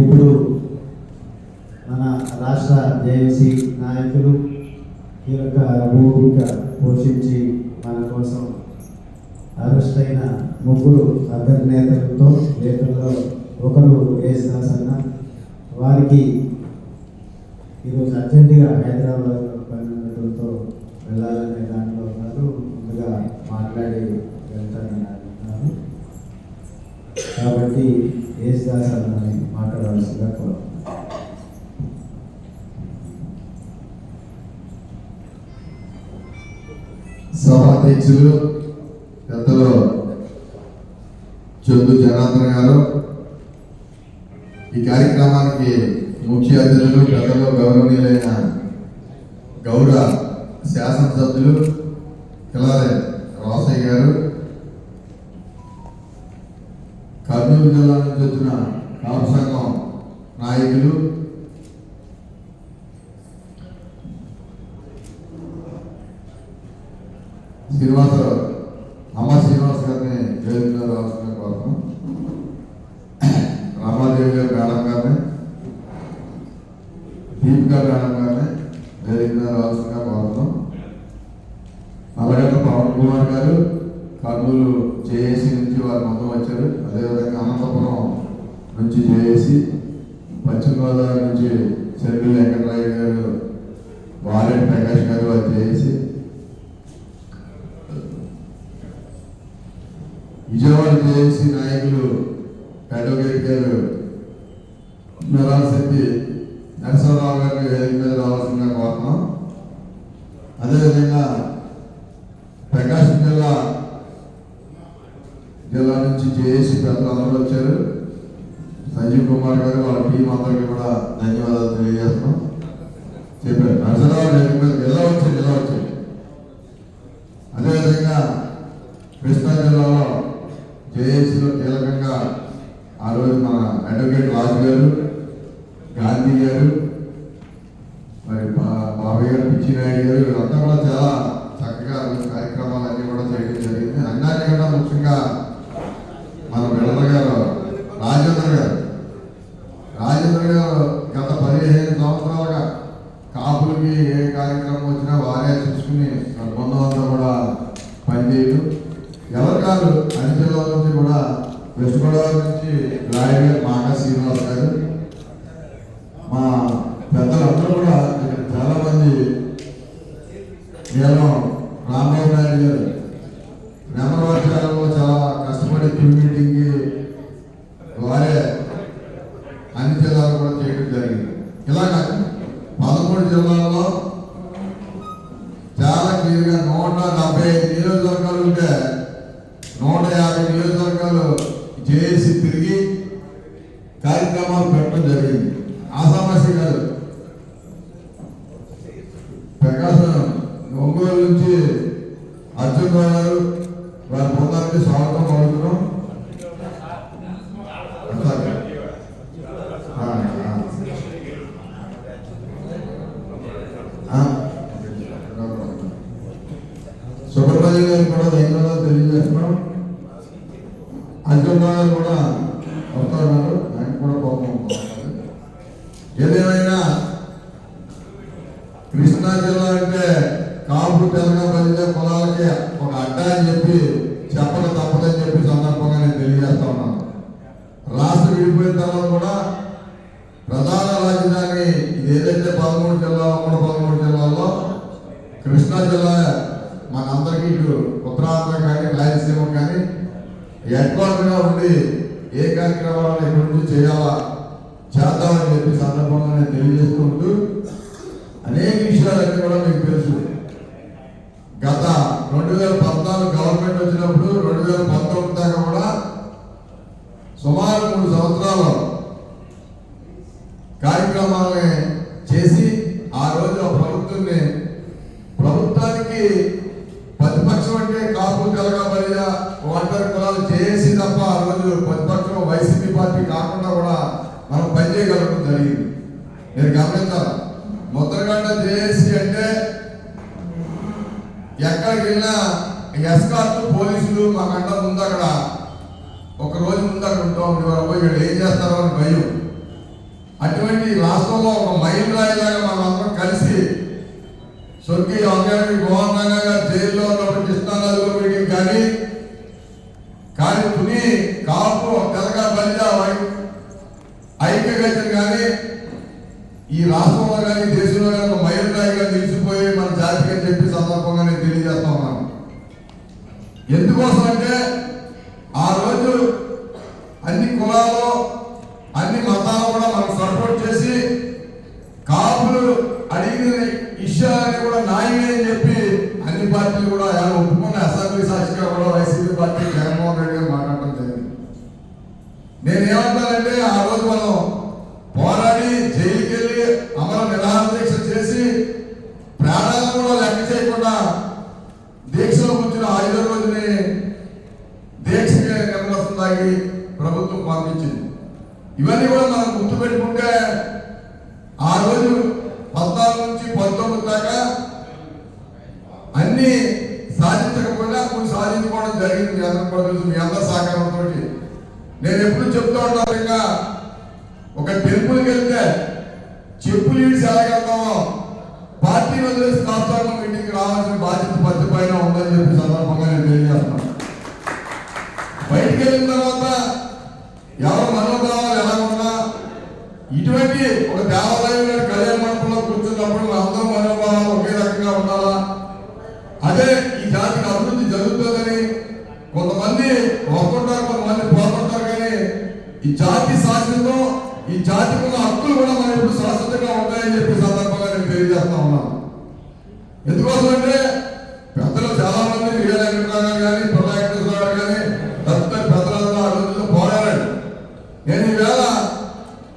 ఇప్పుడు మన రాష్ట్ర జేఏసీ నాయకులు కీలక భూమిక పోషించి మన కోసం అరెస్ట్ అయిన ముగ్గురు అగ్రనేతలతో నేతల్లో ఒకరు యేసుదాస్ అన్న వారికి ఈరోజు అర్జెంటుగా హైదరాబాద్ పని వెళ్ళాలనే దాంట్లో ఉన్నారు. ముందుగా మాట్లాడి వెళ్తానని అనుకుంటున్నాను. కాబట్టి ఏసుదాస్ అన్నని మాట్లాడవలసిందిగా కోరుతున్నాను సభాధ్యక్షులు పెద్దలు చందు జనార్దన్ గారు ఈ కార్యక్రమానికి ముఖ్య అతిథులు పెద్దలు గౌరవనీయులైన గౌడ శాసనసభ్యులు కిలారే రాసయ్య గారు కర్నూలు జిల్లా నుంచి వచ్చిన కాపు సంఘం నాయకులు శ్రీనివాసరావు అమ్మ శ్రీనివాస్ గారిని వేదికలో రావాల్సిన కోసం రామాదేవి గారు మేడం గారిని దీపికా మేడం గారిని వేదికలో రావాల్సిందిగా కోసం అలాగే పవన్ కుమార్ గారు కర్నూలు జేఏసీ నుంచి వారు మొత్తం వచ్చారు. అదేవిధంగా అనంతపురం నుంచి జేఏసీ పశ్చిమ గోదావరి నుంచి చెరువు వెంకటరాయ గారు వారెడ్ ప్రకాష్ గారు వారు జేఏసీ విజయవాడ జేఏసీ నాయకులు అడ్వకేట్ గారు నరాశెట్టి నరసింహరావు గారిని వేదిక మీద రావాల్సిందిగా కోరుతున్నాం. అదేవిధంగా ప్రకాశం జిల్లా జిల్లా నుంచి జేఏసీ పెద్దలు అందరూ వచ్చారు. సంజీవ్ కుమార్ గారు వాళ్ళ టీం అందరికీ కూడా ధన్యవాదాలు తెలియజేస్తున్నాం. చెప్పారు. నరసింహరావు వేదిక మీద ఎలా వచ్చారు ఎలా వచ్చారు అదేవిధంగా కృష్ణా జిల్లాలో జేఏసీలో కీలకంగా ఆ రోజు మన అడ్వకేట్ రాజు గారు గాంధీ గారు మరి బా- బాబాయ్ గారు పిచ్చినాయుడు గారు వీళ్ళంతా కూడా చాలా చక్కగా ఆ రోజు కార్యక్రమాలన్నీ కూడా చేయడం జరిగింది అన్నిటికన్నా ముఖ్యంగా మన బిళ్ళ గారు రాజేంద్ర గారు రాజేంద్ర గారు గత పదిహేను సంవత్సరాలుగా కాపులకి ఏ కార్యక్రమం వచ్చినా వారే చూసుకుని వాళ్ళ బృందం అంతా కూడా పనిచేయడం ఎవరు కాదు అన్ని జిల్లాల నుంచి కూడా వెస్ట్ గోదావరి నుంచి రాయ్ మాగా శ్రీనివాస్ గారు మా పెద్దలందరూ కూడా ఇక్కడ చాలా మంది నేను రామబాబు నాయుడు గారు నెమరవాచారంలో చాలా కష్టపడి ప్రీ మీటింగ్కి వారే అన్ని జిల్లాలు కూడా చేయడం జరిగింది ఇలాగా పదమూడు జిల్లాల్లో మీరుగా నూట డెబ్బై ఐదు నియోజకవర్గాలు ఉంటే నూట యాభై నియోజకవర్గాలు జేఏసీ తిరిగి కార్యక్రమాలు పెట్టడం జరిగింది. ఆ సమస్య కాదు ప్రకాశం ఒంగోలు నుంచి అర్జున్ రావు గారు వారి బృందానికి స్వాగతం పలుకుతున్నాం అట్లాగే. ఆ, ఆ. ఆ. సుబ్రహ్మణ్యం గారికి కూడా ధన్యవాదాలు తెలియజేస్తున్నాం గారు కూడా వస్తున్నారు ఆయన కూడా కోపం ఏదేమైనా కృష్ణా జిల్లా అంటే కాపు తెలంగాణ బలిజ కులాలకి ఒక అడ్డా అని చెప్పి చెప్పక తప్పదని చెప్పి సందర్భంగా నేను తెలియజేస్తా ఉన్నాను రాష్ట్రం విడిపోయిన తర్వాత కూడా ప్రధాన రాజధాని ఇది ఏదైతే పదమూడు జిల్లా ఉమ్మడి పదమూడు జిల్లాల్లో కృష్ణా జిల్లా మనందరికీ ఇటు ఉత్తరాంధ్ర కానీ రాయలసీమ కానీ హెడ్క్వార్టర్గా ఉండి ఏ కార్యక్రమాలను ఎక్కడి నుంచి చేయాలా చేద్దామని చెప్పి సందర్భంగా నేను తెలియజేసుకుంటూ అనేక విషయాలన్నీ కూడా మీకు తెలుసు. గత రెండు వేల పద్నాలుగు గవర్నమెంట్ వచ్చినప్పుడు రెండు వేల పంతొమ్మిది దాకా కూడా సుమారు మూడు సంవత్సరాలు కార్యక్రమాలని చేసి ఆ రోజు ఆ ప్రభుత్వాన్ని ప్రభుత్వానికి ప్రతిపక్షం అంటే కాపు తెలగ బలియ ఒంటరి కులాలు చేసి తప్ప ఆ రోజు ప్రతిపక్షం వైసీపీ పార్టీ కాకుండా కూడా మనం పనిచేయగలగడం జరిగింది. మీరు గమనించాలి? ముద్రగడ్డ జేఏసీ అంటే ఎక్కడికి వెళ్ళినా ఎస్కార్ట్ పోలీసులు మాకంట ముందు అక్కడ ఒక రోజు ముందు అక్కడ ఉంటాం. ఉండేవారు పోయి వీళ్ళు ఏం చేస్తారో అని భయం. అటువంటి రాష్ట్రంలో ఒక మైల్ రాయిలాగా మనం అందరం కలిసి స్వర్గీయ అంగారెడ్డి మోహన్ రంగా గారు జైల్లో ఉన్నప్పుడు కృష్ణానదిలో మీటింగ్ కానీ కానీ తుని కాపు తెలగ బలిజ వై- ఐక్యగత్యం కానీ ఈ రాష్ట్రంలో కానీ దేశంలో కానీ ఒక మైల్ రాయిగా నిలిచిపోయి మన జాతికి అని చెప్పి సందర్భంగా నేను తెలియజేస్తా ఉన్నాను ఎందుకోసం అంటే ఆ రోజు అన్ని కులాలు అన్ని మతాలు కూడా మనం సపోర్ట్ చేసి కాపులు అడిగిన విషయాలని కూడా న్యాయమే అని చెప్పి అన్ని పార్టీలు కూడా ఆయన ఒప్పుకున్న అసెంబ్లీ సాక్షిగా కూడా వైసీపీ పార్టీ జగన్మోహన్ రెడ్డి గారు మాట్లాడటం జరిగింది. నేను ఏమంటానంటే ఆ రోజు మనం పోరాడి జైలుకి వెళ్ళి అమర నిరాహార దీక్ష చేసి ప్రాణాలను కూడా లెక్క చేయకుండా దీక్షలో కూర్చున్న ఐదో రోజుని దీక్షకి నిర్మలసం తాగి ప్రభుత్వం పంపించింది ఇవన్నీ కూడా మనం గుర్తుపెట్టుకుంటే ఆ రోజు పద్నాలుగు నుంచి పంతొమ్మిది దాకా అన్ని సాధించకపోయినా కొన్ని సాధించుకోవడం జరిగింది మీ అందరూ కూడా తెలుసు మీ అందరి సహకారంతో నేను ఎప్పుడు చెప్తా ఉంటాను ఇంకా ఒక టెంపుల్కి వెళ్తే చెప్పులు ఇడిచి ఎలాగెళ్తామో పార్టీ వదిలేసి రాష్ట్రాల మీటింగ్కి రావాల్సిన బాధ్యత పత్తి పైన ఉందని చెప్పి సందర్భంగా నేను తెలియజేస్తున్నాను బయటికి వెళ్ళిన తర్వాత ఎవరి మనోభావాలు ఎలా ఉన్నా ఇటువంటి ఒక దేవాలయం కళ్యాణ మండపంలో కూర్చున్నప్పుడు అందరం మనోభావాలు ఒకే రకంగా ఉండాలి. ఈ జాతికి ఉన్న హక్కులు కూడా మన ఇప్పుడు శాశ్వతంగా ఉంటాయని చెప్పి సందర్భంగా నేను తెలియజేస్తా ఉన్నాను ఎందుకోసం అంటే పెద్దలు చాలా మంది వీర వెంకటరావు కానీ ప్రొలాక్టేశ్వర గారు కానీ తదితర పెద్దలందరూ ఆ రోజుల్లో పోరాడారు నేను ఈవేళ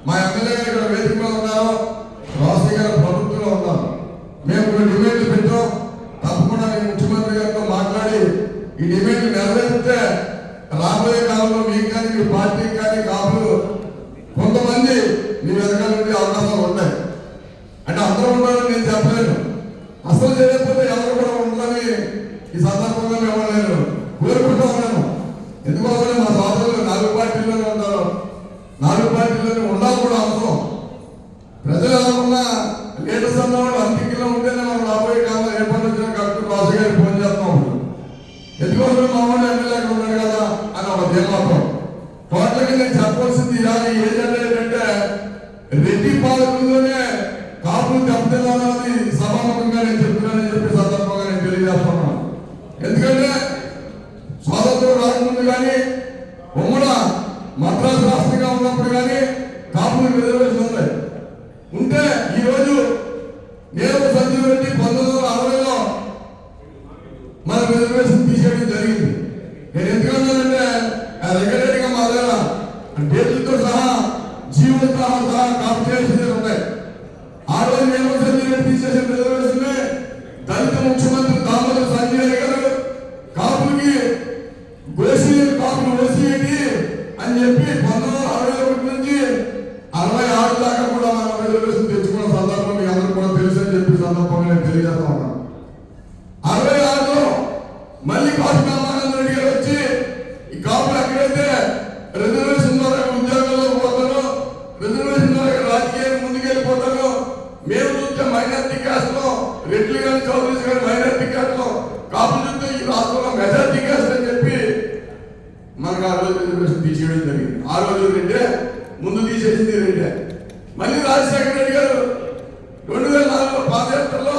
మా ఎమ్మెల్యే గారు ఇక్కడ వేదిక మీద ఉన్నారు రాజశేఖర గారు ప్రభుత్వంలో ఉన్నారు మేము కొన్ని డిమాండ్లు పెట్టాం తప్పకుండా నేను ముఖ్యమంత్రి గారితో మాట్లాడి ఈ డిమాండ్ నెరవేరిస్తే రాబోయే కాలంలో మీకు కానీ మీ పార్టీకి కానీ కాపులు కొంతమంది మీ వెనకాల నుండి అవకాశాలు ఉంటాయి అంటే అందరూ ఉండాలని నేను చెప్పలేను అసలు చేయకపోతే ఎవరు కూడా ఉండాలని ఈ సందర్భంగా మేము నేను కోరుకుంటా ఉన్నాను ఎందుకోసం మా సోదరులు నాలుగు పార్టీల్లోనే ఉంటారు నాలుగు పార్టీల్లోనే ఉండాలి కూడా అవసరం ప్రజలు ఎలా ఉన్నా లీడర్స్ అన్నవాడు అంతికిలో ఉంటేనే మనం రాబోయే కాలంలో ఏ పని వచ్చినా కరెక్ట్ రాజు గారికి ఫోన్ చేస్తాం అప్పుడు. ఎందుకోసం మా వాడు ఎమ్మెల్యే ఉన్నాడు కదా అని ఒక ధీమాతో ఖచ్చితంగా చెప్పాల్సింది ఇలాగే ఈ ఏజెండా ఏంటంటే రెడ్డి పాలకుల్లోనే కాపులు దెబ్బతిన్నారని సభాముఖంగా నేను చెప్తున్నానని చెప్పి సందర్భంగా నేను తెలియజేస్తున్నాను. ఎందుకంటే స్వాతంత్రం రాకముందు కానీ ఉమ్మడ మద్రాసు రాష్ట్రంగా ఉన్నప్పుడు కానీ కాపులు రిజర్వేషన్ ఉన్నాయి ఉంటే ఈరోజు జీవులతో కాంపిటేషన్ ఉన్నాయి. ఆ రోజు నేను తీసేసిన రిజర్వేషన్ దళిత ముఖ్యమంత్రి దామోదర్ సంజయ్ గారు కాపులకి ఓసీ కాపులు ఓసీ అని చెప్పి రిజర్వేషన్ ద్వారా రాజకీయాలు ముందుకెళ్ళిపోతారో మేము చూస్తే మైనార్టీ క్యాస్ట్లో రెడ్లు కానీ చౌదరీస్ కానీ మైనార్టీ క్యాస్ట్లో కాపులు చూస్తే ఈ రాష్ట్రంలో మెజార్టీ కాస్ట్ అని చెప్పి మనకు ఆ రోజు రిజర్వేషన్ తీసేయడం జరిగింది. ఆ రోజు రెడ్డే ముందు తీసేసింది రెడ్డే మళ్ళీ రాజశేఖర రెడ్డి గారు రెండు వేల నాలుగులో పాదయాత్రలో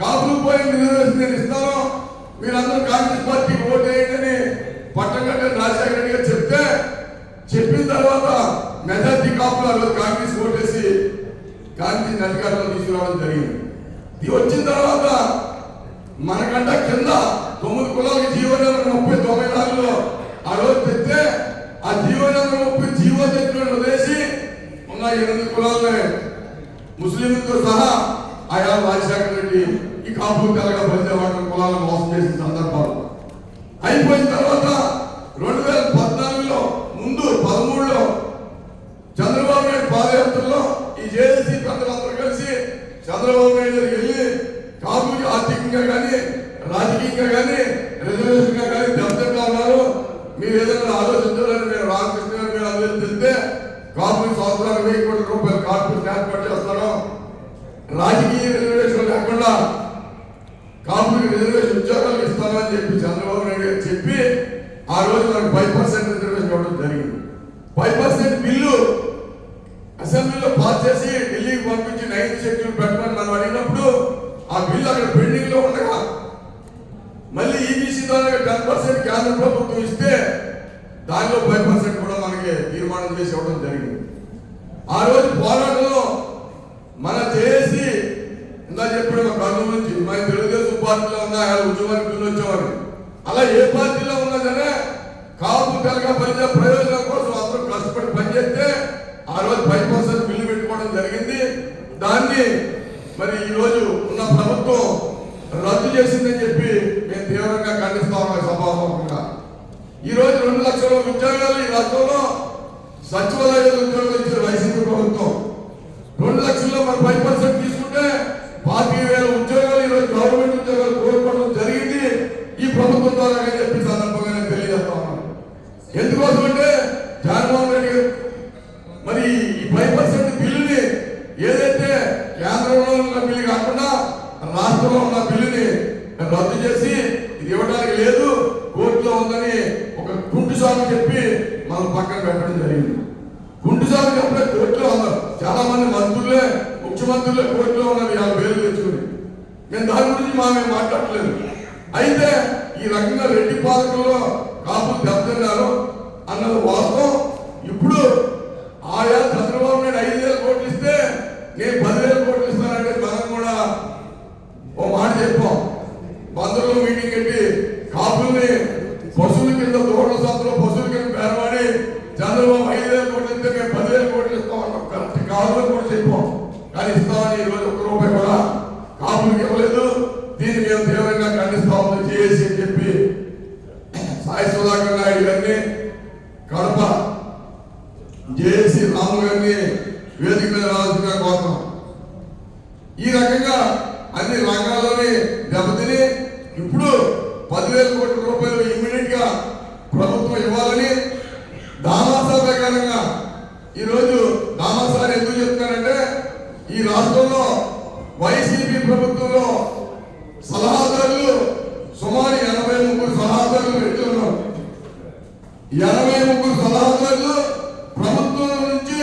కాపులు పోయిన రిజర్వేషన్ నేను ఇస్తాను మీరందరూ కాంగ్రెస్ పార్టీకి ఓటు వేయండి అని పట్టం కట్టిన రాజశేఖర రెడ్డి గారు చెప్తే చెప్పిన తర్వాత మెజార్టీ ఆ రోజు కాంగ్రెస్ ఓటేసి గాంధీ అధికారంలో తీసుకురావడం జరిగింది. ఇది వచ్చిన తర్వాత మనకంట కింద తొమ్మిది కులాలకి జీవో నెంబర్ ముప్పై తొంభై నాలుగులో ఆ రోజు తెస్తే ఆ జీవో నెంబర్ ముప్పై జీవో తెచ్చిన వదిలేసి ఉన్న ఎనిమిది కులాలని ముస్లింలతో సహా ఆయా రాజశేఖర రెడ్డి ఈ కాపు తెలగ బలిదేవాడ కులాలను మోసం చేసిన సందర్భాలు. అయిపోయిన తర్వాత రెండు వేల చంద్రబాబు నాయుడు పాదయాత్రలో ఈ జేఏసీ పెద్దలందరూ కలిసి చంద్రబాబు నాయుడు దగ్గరికి వెళ్ళి కాపులకి ఆర్థికంగా కానీ రాజకీయంగా కానీ రిజర్వేషన్గా కానీ దెబ్బతింటా ఉన్నారు. మీరు ఏదైనా ఆలోచించాలని మీరు రామకృష్ణ గారు మీరు ఆలోచిస్తే కాపులకి సంవత్సరానికి వెయ్యి కోట్ల రూపాయలు కార్పొరేషన్ ఏర్పాటు చేస్తాను రాజకీయ రిజర్వేషన్ లేకుండా కాపులకు రిజర్వేషన్ ఉద్యోగాలు ఇస్తానని చెప్పి చంద్రబాబు నాయుడు గారు చెప్పి ఆ రోజు నాకు ఫైవ్ పర్సెంట్ రిజర్వేషన్ ఇవ్వడం జరిగింది. ఫైవ్ పర్సెంట్ బిల్లు అసెంబ్లీలో పాస్ చేసి ఢిల్లీకి పంపించి నైన్త్ షెడ్యూల్ పెట్టమని మనం అడిగినప్పుడు ఆ బిల్లు అక్కడ పెండింగ్లో ఉండగా మళ్ళీ ఈబీసీ ద్వారా టెన్ పర్సెంట్ కేంద్ర ప్రభుత్వం ఇస్తే దానిలో ఫైవ్ పర్సెంట్ కూడా మనకి తీర్మానం చేసి ఇవ్వడం జరిగింది. ఆ రోజు పోరాటంలో మన చేసి ఇందా చెప్పిన మా కర్నూలు నుంచి మన తెలుగుదేశం పార్టీలో ఉన్న ఉద్యమానికి ముందు వచ్చేవారు. అలా ఏ పార్టీలో ఉన్నా సరే కాపు తెలగ పనిచే ప్రయోజనం కోసం అందరూ కష్టపడి పనిచేస్తే ఆ రోజు ఫైవ్ పర్సెంట్ బిల్లు పెట్టుకోవడం జరిగింది. దాన్ని మరి ఈ రోజు ఉన్న ప్రభుత్వం రద్దు చేసిందని చెప్పి మేము తీవ్రంగా ఖండిస్తా ఉన్నాం సభాముఖంగా. ఈ రోజు రెండు లక్షల ఉద్యోగాలు ఈ రాష్ట్రంలో సచివాలయాలు రాష్ట్రంలో ఉన్న బిల్లుని రద్దు చేసి ఇది ఇవ్వడానికి లేదు కోర్టులో ఉందని ఒక కుంటు సాగు చెప్పి మనం పక్కన పెట్టడం జరిగింది. కుంటు సాగు చెప్పలే కోర్టులో ఉన్నారు చాలా మంది మంత్రులే ముఖ్యమంత్రులే కోర్టులో ఉన్నారు యాభై వేలు తెచ్చుకుని. నేను దాని గురించి మా మేము మాట్లాడలేదు అయితే ఈ రకంగా రెడ్డి పాలకుల్లో కాపులు దెబ్బతిన్నారు అన్నది వాస్తవం. ఇప్పుడు ఆయా చంద్రబాబు నాయుడు ఐదు వేల కోట్లు ఇస్తే నేను పదివేల కోట్లు ఇస్తానంటే మనం కూడా ఓ మాట చెప్పాం బందరులో మీటింగ్ పెట్టి కాపుల్ని పశువుల కింద దూడల సంతలో పశువుల కింద పేరవాడి చంద్రబాబు ఐదు వేల కోట్లు ఇస్తే మేము పదివేల కోట్లు ఇస్తామన్నాం కరెక్ట్ కావాలని కూడా చెప్పాం కానీ ఇస్తామని ఈ రోజు ఒక్క రూపాయి కూడా కాపులకి ఇవ్వలేదు దీన్ని మేము తీవ్రంగా ఖండిస్తామని చేసి అని చెప్పి సాయి సుధాకర్ నాయుడు గారిని కడప జేఏసీ రాము గారిని వేదిక మీద రావాల్సిందిగా కోరుతున్నాం ఈ రకంగా అన్ని రంగాల్లోని దెబ్బతిని ఇప్పుడు పదివేల కోట్ల రూపాయలు ఇమ్మీడియట్గా ప్రభుత్వం ఇవ్వాలని దామాసా ప్రకారంగా ఈరోజు దామాసాని ఎందుకు చెప్తున్నారంటే ఈ రాష్ట్రంలో వైసీపీ ప్రభుత్వంలో సలహాదారులు సుమారు ఎనభై ముగ్గురు సలహాదారులు పెట్టి ఉన్నారు ఎనభై ముగ్గురు సలహాదారులు ప్రభుత్వం నుంచి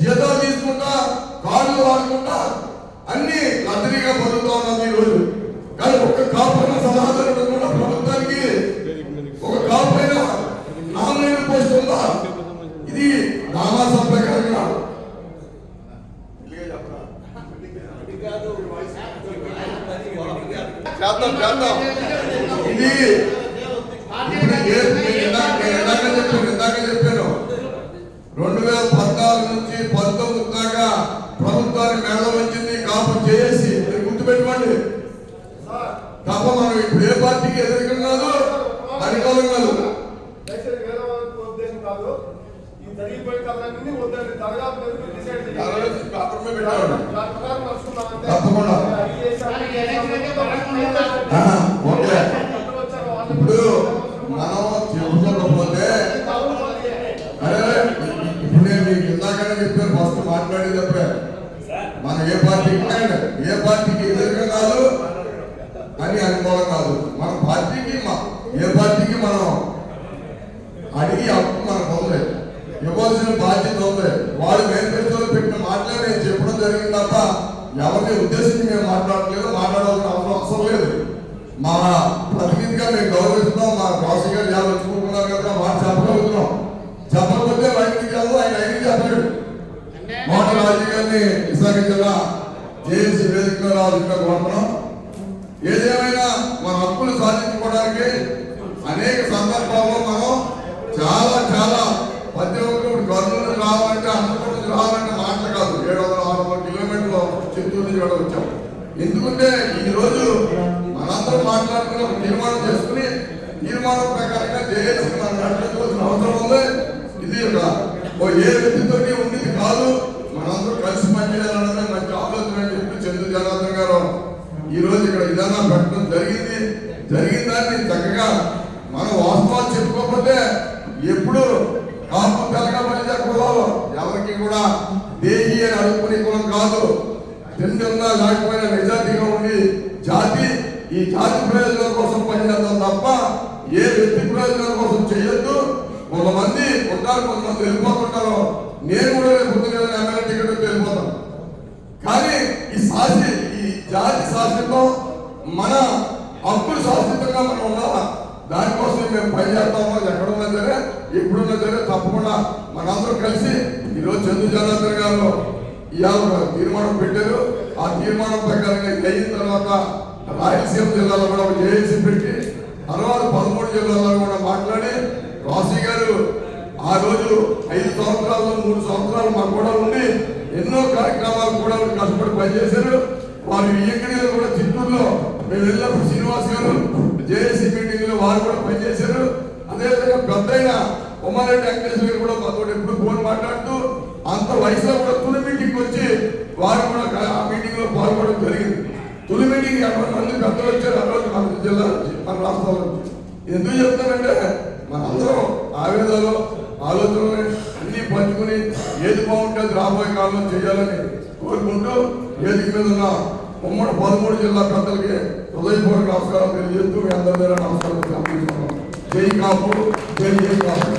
జీతాలు తీసుకుంటా కార్డులు వాడుకుంటా అన్ని లగ్జరీగా బతుకుతా ఉన్నది ఈ రోజు కానీ ఒక్క కాపైన సలహాదారుడు కూడా ప్రభుత్వానికి ఒక కాపైన నామినేట్ పోస్ట్ ఉందా ఇది నామా సంప్రకారంగా చేద్దాం చేద్దాం ఇది ఇప్పుడు ఏ- నేను ఇందాక నేను ఇందాక చెప్పాను ఇందాక చెప్పాను రెండు వేల పద్నాలుగు నుంచి పంతొమ్మిది దాకా ప్రభుత్వాన్ని మెడ వచ్చింది కాపు చేసి మీరు గుర్తుపెట్టుకోండి తప్ప మనం ఇప్పుడు ఏ పార్టీకి ఎదురుగా కాదు అనుకూలం కాదు దయచేసి వేరే వాళ్ళకి ఉద్దేశం కాదు ఈ జరిగిపోయిన కథలన్నీ వద్దండి దరగాపు వరకు డిసైడ్ చేయండి. ఆలోచించి పేపర్ మీద పెట్టాడు. దాని ప్రకారం నడుచుకుందామంటే తప్పకుండా. ఓకే. ఇప్పుడు మనం చెప్పుకోకపోతే. అరే ఇప్పుడు నేను మీకు ఇందాకనే చెప్పాను ఫస్ట్ మనం ఏ పార్టీకి ఏ పార్టీకి ఎదురుగా కాదు అని అనుకోవడం కాదు. మన పార్టీకి ఏ పార్టీకి మనం అడిగి హక్కు మనకు ఉంది ఇవ్వాల్సిన బాధ్యత ఉంది వాళ్ళు మేనిఫెస్టోలో పెట్టిన మాటలే నేను చెప్పడం జరిగింది తప్ప ఎవరిని ఉద్దేశించి మేము మాట్లాడలేదు మాట్లాడాల్సిన అవసరం అవసరం లేదు. మా ప్రతినిధిగా మేము గౌరవిస్తున్నాం మా రాజు గారు చాలా వచ్చుకుంటున్నారు కదా మాట చెప్పగలుగుతున్నాం. చెప్పకపోతే బయటికి కాదు ఆయన ఐదు చెప్పలేడు. మోహన్ రాజు గారిని విశాఖ జిల్లా జేఏసీ వేదిక రాజుగా కోరుతున్నాం. ఏదేమైనా మన హక్కులు సాధించుకోవడానికి అనేక సందర్భాల్లో మనం చాలా చాలా ప్రతి ఒక్కరు కర్నూలు రావాలంటే అనంతపురం రావాలంటే మాటలు కాదు. ఏడు వందల ఆరు వందల కిలోమీటర్లు చిత్తూరు నుంచి కూడా వచ్చాం. ఎందుకంటే ఈరోజు మనందరూ మనందరం మాట్లాడుకుని ఒక తీర్మానం చేసుకుని తీర్మానం ప్రకారంగా జేఏసీ మనం నడిపించవలసిన అవసరం ఉంది. ఇది ఒక ఏ వ్యక్తితోటి ఉండేది కాదు. మనందరూ కలిసి పనిచేయాలన్నది మంచి ఆలోచన అని చెప్పి చంద్ర జనార్దన్ గారు ఈ రోజు ఇక్కడ విధానం పెట్టడం జరిగింది. జరిగిన దాన్ని చక్కగా మనం వాస్తవాలు చెప్పుకోకపోతే ఎప్పుడు కాపు తెలగా పనిచేయ కులాలు? ఎవరికి కూడా దేహి అని అనుకునే కులం కాదు. తిండి ఉన్నా లేకపోయినా నిజాయితీగా ఉండి జాతి ఈ జాతి ప్రయోజనాల కోసం పనిచేద్దాం తప్ప ఏ వ్యక్తి ప్రయోజనాల కోసం చేయొద్దు. కొంతమంది ఉంటారు కొంతమంది వెళ్ళిపోతుంటారు. నేను కూడా రేపు పొద్దున్న ఎమ్మెల్యే టికెట్ వచ్చి వెళ్ళిపోతాను కానీ ఈ శాస్త్రి ఈ జాతి శాస్త్రంలో మన హక్కులు శాశ్వతంగా మనం ఉండాలా దానికోసం మేము పనిచేస్తాము ఎక్కడ ఉన్నా సరే ఎప్పుడున్నా సరే తప్పకుండా మనందరం కలిసి ఈరోజు చందు జనార్దన్ గారు ఇవాళ తీర్మానం పెట్టారు. ఆ తీర్మానం ప్రకారంగా అయిన తర్వాత రాయలసీమ జిల్లాలో కూడా ఒక పెట్టి తర్వాత పదమూడు జిల్లాల్లో కూడా మాట్లాడి రాశి గారు ఆ రోజు ఐదు సంవత్సరాలు మూడు సంవత్సరాలు మాకు కూడా ఉండి ఎన్నో కార్యక్రమాలు కూడా కష్టపడి పనిచేశారు. వారు ఇక్కడ కూడా చిత్తూరులో మేము వెళ్ళినప్పుడు శ్రీనివాస్ గారు జేఏసీ మీటింగ్లో వారు కూడా పనిచేశారు. అదేవిధంగా పెద్దయిన ఉమారెడ్డి వెంకటేశ్వర కూడా మాతో ఎప్పుడు ఫోన్ మాట్లాడుతూ అంత వయసులో కూడా తొలి మీటింగ్ వచ్చి వారు కూడా ఆ మీటింగ్లో పాల్గొనడం జరిగింది. తొలి మీటింగ్ ఎనభై మంది పెద్దలు వచ్చారు ఆ రోజు మన జిల్లా నుంచి మన రాష్ట్రాల. నుంచి ఎందుకు చెప్తానంటే మన అందరం ఆవేదాలు ఆలోచనలు అన్ని పంచుకుని ఏది బాగుంటుంది రాబోయే కాలంలో చేయాలని కోరుకుంటూ వేదిక మీద ఉన్న ఉమ్మడి పదమూడు జిల్లా పెద్దలకి హృదయపూర్వక నమస్కారం తెలియజేస్తూ మీ అందరి దగ్గర నమస్కారం తెలియజేస్తున్నాం జై కాపు జై జై కాపు